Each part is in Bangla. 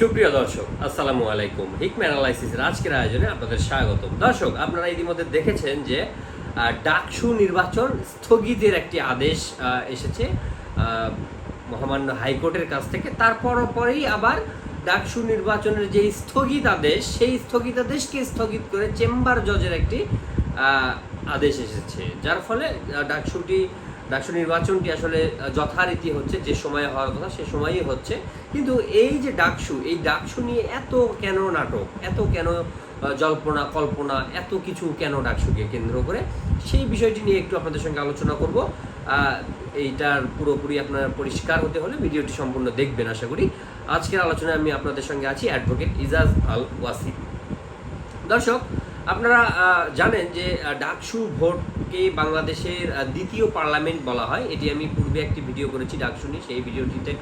সুপ্রিয় দর্শক, আসসালামু আলাইকুম। হিকম অ্যানালাইসিসের আজকের আয়োজনে আপনাদের স্বাগতম। দর্শক, আপনারা ইতিমধ্যে দেখেছেন যে ডাকসু নির্বাচন স্থগিতের একটি আদেশ এসেছে মহামান্য হাইকোর্টের কাছ থেকে। তারপর পরেই আবার ডাকসু নির্বাচনের যে স্থগিত আদেশ, সেই স্থগিতাদেশকে স্থগিত করে চেম্বার জজের একটি আদেশ এসেছে। যার ফলে ডাকসুটি ডাকসু নির্বাচনটি আসলে যথারীতি হচ্ছে, যে সময়ে হওয়ার কথা সে সময়ই হচ্ছে। কিন্তু এই যে ডাকসু, এই ডাকসু নিয়ে এত কেন নাটক, এত কেন জল্পনা, কল্পনা, এত কিছু কেন ডাকসুকে কেন্দ্র করে, সেই বিষয়টি নিয়ে একটু আপনাদের সঙ্গে আলোচনা করব। এইটার পুরোপুরি আপনার পরিষ্কার হতে হলে ভিডিওটি সম্পূর্ণ দেখবেন, আশা করি। আজকের আলোচনায় আমি আপনাদের সঙ্গে আছি অ্যাডভোকেট ইজাজ আল ওয়াসিম। দর্শক, আপনারা জানেন যে ডাকসু ডাকসু ভোটকে বাংলাদেশের দ্বিতীয় পার্লামেন্ট বলা হয়, এটি আমি পূর্বে একটি ভিডিও করেছি ডাকসু নিয়ে সেই ভিডিওটিতে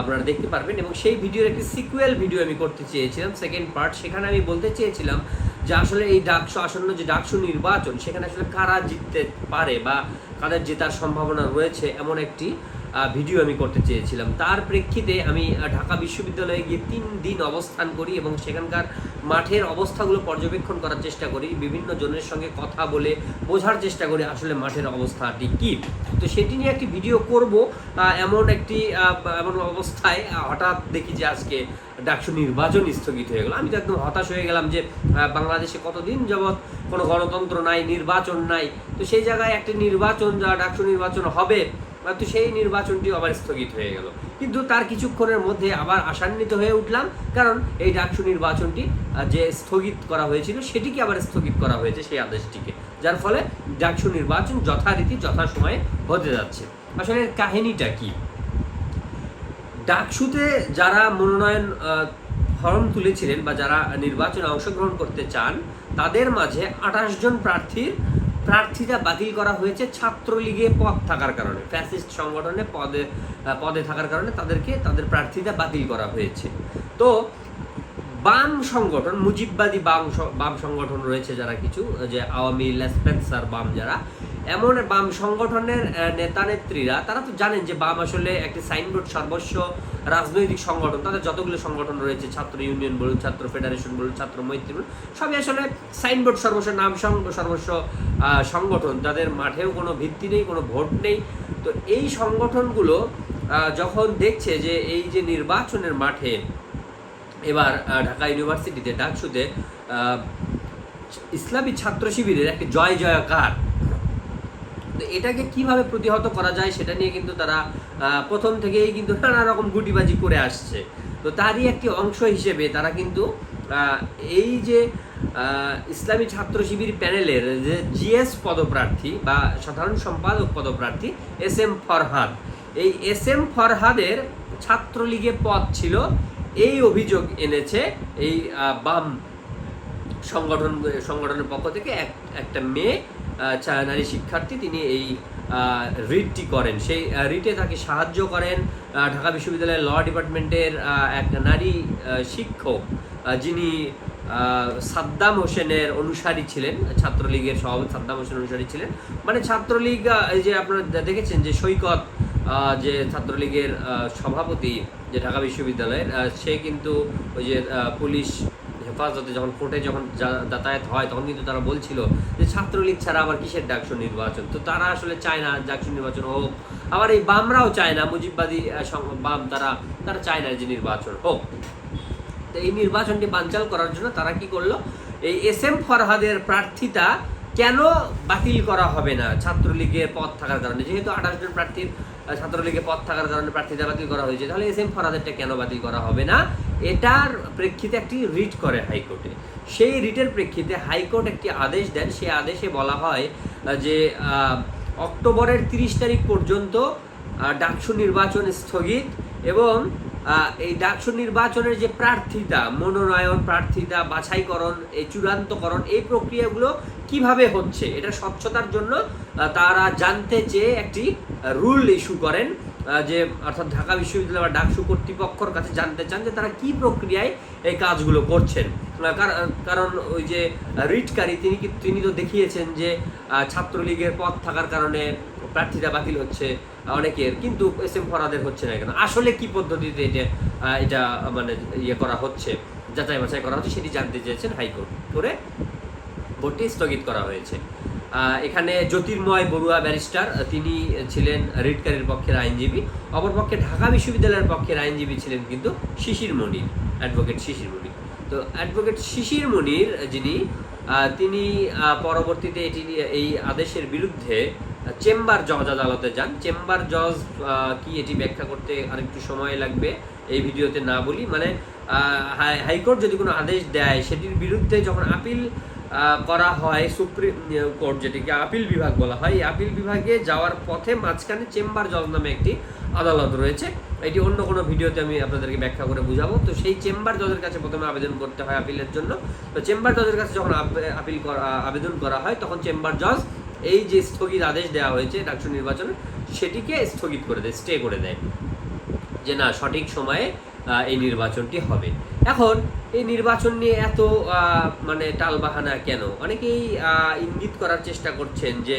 আপনারা দেখতে পারবেন এবং সেই ভিডিওর একটি সিকুয়েল ভিডিও আমি করতে চেয়েছিলাম সেকেন্ড পার্ট সেখানে আমি বলতে চেয়েছিলাম যে আসলে এই ডাকসু আসন্ন যে ডাকসু নির্বাচন, সেখানে আসলে কারা জিততে পারে বা কাদের জেতার সম্ভাবনা রয়েছে, এমন একটি ভিডিও আমি করতে চেয়েছিলাম। তার প্রেক্ষিতে আমি ঢাকা বিশ্ববিদ্যালয়ে গিয়ে তিন দিন অবস্থান করি এবং সেখানকার মাঠের অবস্থাগুলো পর্যবেক্ষণ করার চেষ্টা করি, বিভিন্ন জনের সঙ্গে কথা বলে বোঝার চেষ্টা করি আসলে মাঠের অবস্থাটি কী। তো সেটি নিয়ে একটি ভিডিও করব এমন একটি এমন অবস্থায় হঠাৎ দেখি যে আজকে ডাকসু নির্বাচন স্থগিত হয়ে গেল। আমি তো একদম হতাশ হয়ে গেলাম যে বাংলাদেশে কতদিন যাবৎ কোনো গণতন্ত্র নাই, নির্বাচন নাই। তো সেই জায়গায় একটি নির্বাচন, যা ডাকসু নির্বাচন হবে তো সেই নির্বাচনটি আবার স্থগিত হয়ে গেল। কিন্তু তার কিছুক্ষণের মধ্যে আবার আশান্বিত হয়ে উঠলাম, কারণ এই ডাকসু নির্বাচনটি যে স্থগিত করা হয়েছিল, সেটিকে আবার স্থগিত করা হয়েছে সেই আদেশটিকে। যার ফলে ডাকসু নির্বাচন যথারীতি, যথাসময়ে হতে যাচ্ছে। আসলে কাহিনীটা কি? ডাকসুতে যারা মনোনয়ন ফর্ম তুলেছিলেন বা যারা নির্বাচনে অংশগ্রহণ করতে চান, তাদের মাঝে আঠাশ জন প্রার্থীর প্রার্থীতা বাতিল করা হয়েছে। ছাত্রলীগে পদ থাকার কারণে, ফ্যাসিস্ট সংগঠনে পদে পদে থাকার কারণে তাদেরকে, তাদের প্রার্থীরা বাতিল করা হয়েছে। তো বাম সংগঠন, মুজিববাদী বাম বাম সংগঠন রয়েছে যারা কিছু, যে আওয়ামী লেসপেন্সার বাম যারা। এমন বাম সংগঠনের নেতা নেত্রীরা তারা তো জানেন যে বাম আসলে একটি সাইনবোর্ড সর্বস্ব রাজনৈতিক সংগঠন, তাদের যতগুলো সংগঠন রয়েছে, ছাত্র ইউনিয়ন বলুন, ছাত্র ফেডারেশন বলুন, ছাত্র মৈত্রী বলুন, সবই আসলে সাইনবোর্ড সর্বস্ব, নাম সর্বস্ব সংগঠন। তাদের মাঠেও কোনো ভিত্তি নেই, কোনো ভোট নেই। তো এই সংগঠনগুলো যখন দেখছে যে এই যে নির্বাচনের মাঠে এবার ঢাকা ইউনিভার্সিটিতে, ডাকসুতে ইসলামী ছাত্র শিবিরের একটি জয় জয়কার তো এটাকে কীভাবে প্রতিহত করা যায় সেটা নিয়ে কিন্তু তারা প্রথম থেকেই কিন্তু নানা রকম গুটিবাজি করে আসছে। তো তারই একটি অংশ হিসেবে তারা কিন্তু এই যে ইসলামী ছাত্র শিবির প্যানেলের যে জিএস পদপ্রার্থী বা সাধারণ সম্পাদক পদপ্রার্থী এস এম ফরহাদ, এই এস এম ফরহাদের ছাত্রলীগে পদ ছিল, এই অভিযোগ এনেছে এই বাম সংগঠন, সংগঠনের পক্ষ থেকে এক, একটা মেয়ে নারী শিক্ষার্থী তিনি এই রিটটি করেন। সেই রিটে তাকে সাহায্য করেন ঢাকা বিশ্ববিদ্যালয়ের ল ডিপার্টমেন্টের আহ, এক নারী শিক্ষক যিনি সাদ্দাম হোসেনের অনুসারী ছিলেন ছাত্রলীগের সভাপতি সাদ্দাম হোসেন অনুসারী ছিলেন। মানে ছাত্রলীগ এই যে আপনারা দেখেছেন যে সৈকত যে ছাত্রলীগের সভাপতি যে ঢাকা বিশ্ববিদ্যালয়ের সে কিন্তু ওই যে পুলিশ হেফাজতে যখন কোর্টে যখন যাতায়াত হয় তখন কিন্তু তারা বলছিল ছাত্রলীগ ছাড়া আবার কিসের ডাকসু নির্বাচন? তো তারা আসলে চায় না ডাকসু নির্বাচন হোক। আবার এই বামরাও চায় না, মুজিববাদী বাম তারা তারা চায় না যে নির্বাচন হোক। তো এই নির্বাচনটি বানচাল করার জন্য তারা কি করল? এই এস এম ফরহাদের প্রার্থিতা কেন বাতিল করা হবে না? ছাত্রলীগের পদ থাকার কারণে। যেহেতু আঠাশ জন প্রার্থীর আহ, ছাত্রলীগের পদ থাকার কারণে প্রার্থিতা বাতিল করা হয়েছে। তাহলে এস এম ফরাদেরটা কেন বাতিল করা হবে না? এটার প্রেক্ষিতে একটি রিট করে হাইকোর্টে। সেই রিটের প্রেক্ষিতে হাইকোর্ট একটি আদেশ দেন। সেই আদেশে বলা হয় যে অক্টোবরের তিরিশ তারিখ পর্যন্ত ডাকসু নির্বাচন স্থগিত এবং এই ডাকসু নির্বাচনের যে প্রার্থিতা, মনোনয়ন প্রার্থিতা, বাছাইকরণ, এই চূড়ান্তকরণ, এই প্রক্রিয়াগুলো কীভাবে হচ্ছে, এটা স্বচ্ছতার জন্য তারা জানতে চেয়ে একটি রুল ইস্যু করেন যে অর্থাৎ ঢাকা বিশ্ববিদ্যালয় বা ডাকসু কর্তৃপক্ষর কাছে জানতে চান যে তারা কি প্রক্রিয়ায় এই কাজগুলো করছেন। কারণ ওই যে রিটকারী, তিনি তিনি তো দেখিয়েছেন যে ছাত্রলীগের পদ থাকার কারণে প্রার্থীরা বাতিল হচ্ছে অনেকের, কিন্তু এস এম ফরাদের হচ্ছে না কেন? আসলে কি পদ্ধতিতে এটা এটা মানে ইয়ে করা হচ্ছে, যাচাই বাছাই করা হচ্ছে সেটি জানতে চেয়েছেন হাইকোর্ট করে ভোটটি স্থগিত করা হয়েছে। এখানে জ্যোতির্ময় বড়ুয়া ব্যারিস্টার, তিনি ছিলেন রিটকারীর পক্ষের আইনজীবী, অপরপক্ষে ঢাকা বিশ্ববিদ্যালয়ের পক্ষের আইনজীবী ছিলেন কিন্তু শিশির মনির, অ্যাডভোকেট শিশির মনির। তো অ্যাডভোকেট শিশির মনির যিনি তিনি পরবর্তীতে এটি এই আদেশের বিরুদ্ধে চেম্বার জজ আদালতে যান। চেম্বার জজ কি এটি ব্যাখ্যা করতে আরেকটু সময় লাগবে এই ভিডিওতে না বলি। মানে হাইকোর্ট যদি কোনো আদেশ দেয়, সেটির বিরুদ্ধে যখন আপিল করা হয়, সুপ্রিম কোর্ট যেটিকে আপিল বিভাগ বলা হয়, এই আপিল বিভাগে যাওয়ার পথে মাঝখানে চেম্বার জজ নামে একটি আদালত রয়েছে। এটি অন্য কোনো ভিডিওতে আমি আপনাদেরকে ব্যাখ্যা করে বুঝাবো। তো সেই চেম্বার জজের কাছে প্রথমে আবেদন করতে হয় আপিলের জন্য। তো চেম্বার জজের কাছে যখন আপ- আপিল আবেদন করা হয়, তখন চেম্বার জজ এই যে স্থগিত আদেশ দেওয়া হয়েছে ডাকসু নির্বাচনে, সেটিকে স্থগিত করে দেয় স্টে করে দেয়। যে না, সঠিক সময়ে এই নির্বাচনটি হবে। এখন, এই নির্বাচন নিয়ে এত মানে টালবাহানা কেন? অনেকেই ইঙ্গিত করার চেষ্টা করছেন যে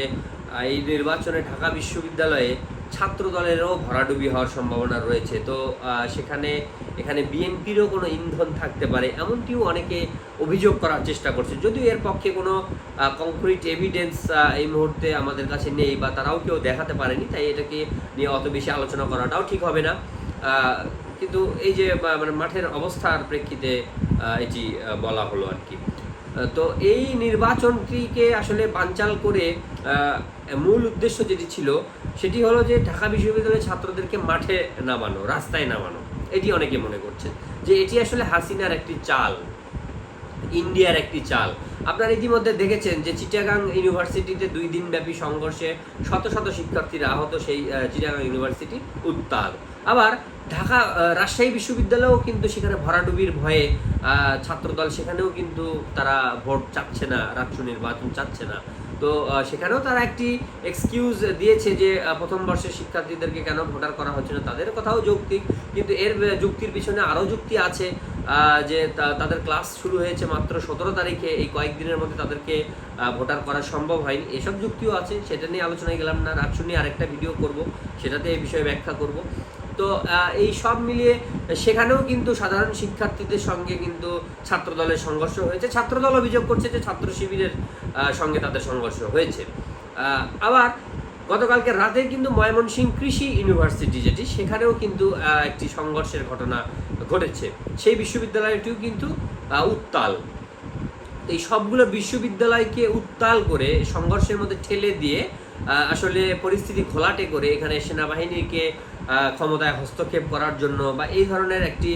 এই নির্বাচনে ঢাকা বিশ্ববিদ্যালয়ে ছাত্র দলেরও ভরাডুবি হওয়ার সম্ভাবনা রয়েছে। তো সেখানে, এখানে বিএনপিরও কোনো ইন্ধন থাকতে পারে, এমনটিও অনেকে অভিযোগ করার চেষ্টা করছে। যদিও এর পক্ষে কোনো কংক্রিট এভিডেন্স এই মুহূর্তে আমাদের কাছে নেই বা তারাও কেউ দেখাতে পারেনি, তাই এটাকে নিয়ে অত বেশি আলোচনা করাটাও ঠিক হবে না। কিন্তু এই যে মানে মাঠের অবস্থার প্রেক্ষিতে এটি বলা হলো আর কি। তো এই নির্বাচনটিকে আসলে বানচাল করে মূল উদ্দেশ্য যেটি ছিল সেটি হলো যে ঢাকা বিশ্ববিদ্যালয়ের ছাত্রদেরকে মাঠে নামানো, রাস্তায় নামানো। এটি অনেকে মনে করছেন যে এটি আসলে হাসিনার একটি চাল, ইন্ডিয়ার একটি চাল। আপনারা ইতিমধ্যে দেখেছেন যে চিটাগাং ইউনিভার্সিটিতে দুই দিন ব্যাপী সংঘর্ষে শত শত শিক্ষার্থীরা আহত সেই চিটাগাং ইউনিভার্সিটি উত্তাল আবার ঢাকা রাজশাহী বিশ্ববিদ্যালয়েও কিন্তু সেখানে ভরাডুবির ভয়ে ছাত্রদল সেখানেও কিন্তু তারা ভোট চাচ্ছে না রাষ্ট্র নির্বাচন চাচ্ছে না। তো সেখানেও তারা একটি এক্সকিউজ দিয়েছে যে প্রথম বর্ষের শিক্ষার্থীদেরকে কেন ভোটার করা হচ্ছে না? তাদের কথাও যৌক্তিক, কিন্তু এর যুক্তির পিছনে আরও যুক্তি আছে যে তাদের ক্লাস শুরু হয়েছে মাত্র সতেরো তারিখে, এই কয়েকদিনের মধ্যে তাদেরকে ভোটার করা সম্ভব হয়নি। এসব যুক্তিও আছে, সেটা নিয়ে আলোচনায় গেলাম না রাখছু নিয়ে আরেকটা ভিডিও করব, সেটাতে এই বিষয়ে ব্যাখ্যা করব। তো এই সব মিলিয়ে সেখানেও কিন্তু সাধারণ শিক্ষার্থীদের সঙ্গে কিন্তু ছাত্র দলের সংঘর্ষ হয়েছে। ছাত্রদল অভিযোগ করছে যে ছাত্র শিবিরের সঙ্গে তাদের সংঘর্ষ হয়েছে। আবার গতকালকে রাতে কিন্তু ময়মনসিংহ কৃষি ইউনিভার্সিটি যেটি, সেখানেও কিন্তু একটি সংঘর্ষের ঘটনা ঘটেছে। সেই বিশ্ববিদ্যালয়টিও কিন্তু উত্তাল। এই সবগুলো বিশ্ববিদ্যালয়কে উত্তাল করে সংঘর্ষের মধ্যে ঠেলে দিয়ে আসলে পরিস্থিতি ঘোলাটে করে এখানে সেনাবাহিনীকে ক্ষমতায় হস্তক্ষেপ করার জন্য বা এই ধরনের একটি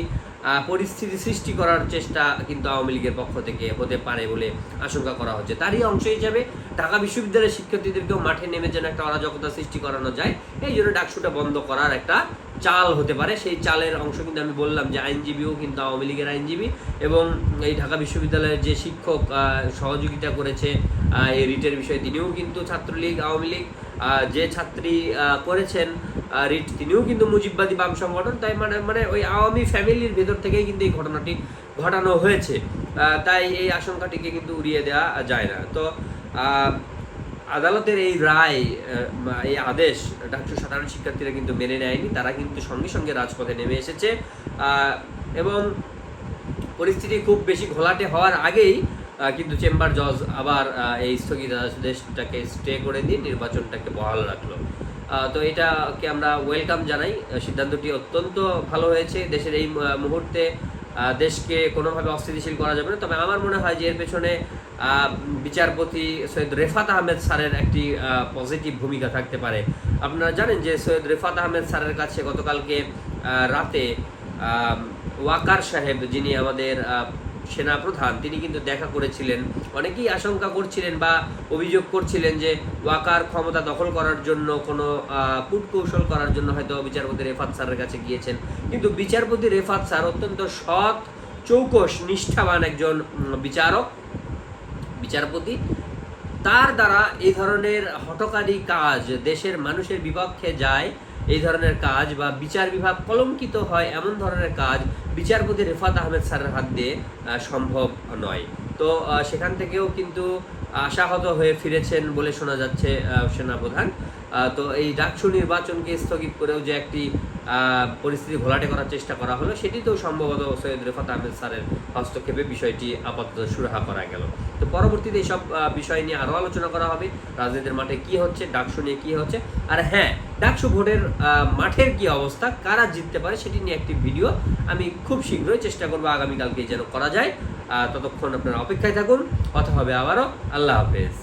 পরিস্থিতি সৃষ্টি করার চেষ্টা কিন্তু আওয়ামী লীগের পক্ষ থেকে হতে পারে বলে আশঙ্কা করা হচ্ছে। তারই অংশ হিসাবে ঢাকা বিশ্ববিদ্যালয়ের শিক্ষার্থীদেরকেও মাঠে নেমে যেন একটা অরাজকতা সৃষ্টি করানো যায়, এই জন্য ডাকসুটা বন্ধ করার একটা চাল হতে পারে। সেই চালের অংশ কিন্তু আমি বললাম যে আইনজীবীও কিন্তু আওয়ামী লীগের আইনজীবী এবং এই ঢাকা বিশ্ববিদ্যালয়ের যে শিক্ষক সহযোগিতা করেছে এই রিটের বিষয়ে তিনিও কিন্তু ছাত্রলীগ, আওয়ামী লীগ যে ছাত্রী করেছেন রিট তিনিও কিন্তু মুজিববাদী বাম সংগঠন, তাই মানে মানে ওই আওয়ামী ফ্যামিলির ভেতর থেকেই কিন্তু এই ঘটনাটি ঘটানো হয়েছে। তাই এই আশঙ্কাটিকে কিন্তু উড়িয়ে দেওয়া যায় না। তো আদালতের এই রায় এই আদেশ ডাক্তার সাধারণ শিক্ষার্থীরা কিন্তু মেনে নেয়নি, তারা কিন্তু সঙ্গে সঙ্গে রাজপথে নেমে এসেছে। এবং পরিস্থিতি খুব বেশি ঘোলাটে হওয়ার আগেই কিন্তু চেম্বার জজ আবার এই স্থগিত আদেশটাকে স্টে করে দিয়ে নির্বাচনটাকে বহাল রাখল। তো এটাকে আমরা ওয়েলকাম জানাই। সিদ্ধান্তটি অত্যন্ত ভালো হয়েছে। দেশের এই মুহূর্তে দেশকে কোনোভাবে অস্থিতিশীল করা যাবে না। তবে আমার মনে হয় যে এর পেছনে বিচারপতি সৈয়দ রেফাত আহমেদ স্যারের একটি পজিটিভ ভূমিকা থাকতে পারে। আপনারা জানেন যে সৈয়দ রেফাত আহমেদ স্যারের কাছে গতকালকে রাতে ওয়াকার সাহেব যিনি আমাদের আহ, সেনা প্রধান তিনি কিন্তু দেখা করেছিলেন। অনেকেই আশঙ্কা করছিলেন বা অভিযোগ করছিলেন যে ওয়াকার ক্ষমতা দখল করার জন্য কোনো কূটকৌশল করার জন্য হয়তো বিচারপতি রেফাত স্যারের কাছে গিয়েছেন। কিন্তু বিচারপতি রেফাত স্যার অত্যন্ত সৎ চৌকস নিষ্ঠাবান একজন বিচারক। বিচারপতি তার দ্বারা এই ধরনের হটকারী কাজ দেশের মানুষের বিপক্ষে যায় এই ধরনের কাজ বা বিচার বিভাগ কলঙ্কিত হয় এমন ধরনের কাজ বিচারপতি রেফাত আহমেদ স্যারের হাত দিয়ে সম্ভব নয়। তো সেখান থেকেও কিন্তু আশাহত হয়ে ফিরেছেন বলে শোনা যাচ্ছে সেনাপ্রধান। তো এই ডাকসু নির্বাচনকে স্থগিত করেও যে একটি পরিস্থিতি ঘোলাটে করার চেষ্টা করা হলো সেটি তো সম্ভবত সৈয়দ রেফাত আহমেদ স্যারের হস্তক্ষেপে বিষয়টি আপাতত সুরাহা করা গেল। তো পরবর্তীতে এইসব বিষয় নিয়ে আরও আলোচনা করা হবে। রাজনীতির মাঠে কি হচ্ছে, ডাকসু নিয়ে কি হচ্ছে, আর হ্যাঁ ডাকসু ভোটের মাঠের কি অবস্থা, কারা জিততে পারে সেটি নিয়ে একটি ভিডিও আমি খুব শীঘ্রই চেষ্টা করব আগামীকালকে যেন করা যায়। ততক্ষণ আপনারা অপেক্ষায় থাকুন, কথা হবে আবারও, আল্লাহ হাফেজ।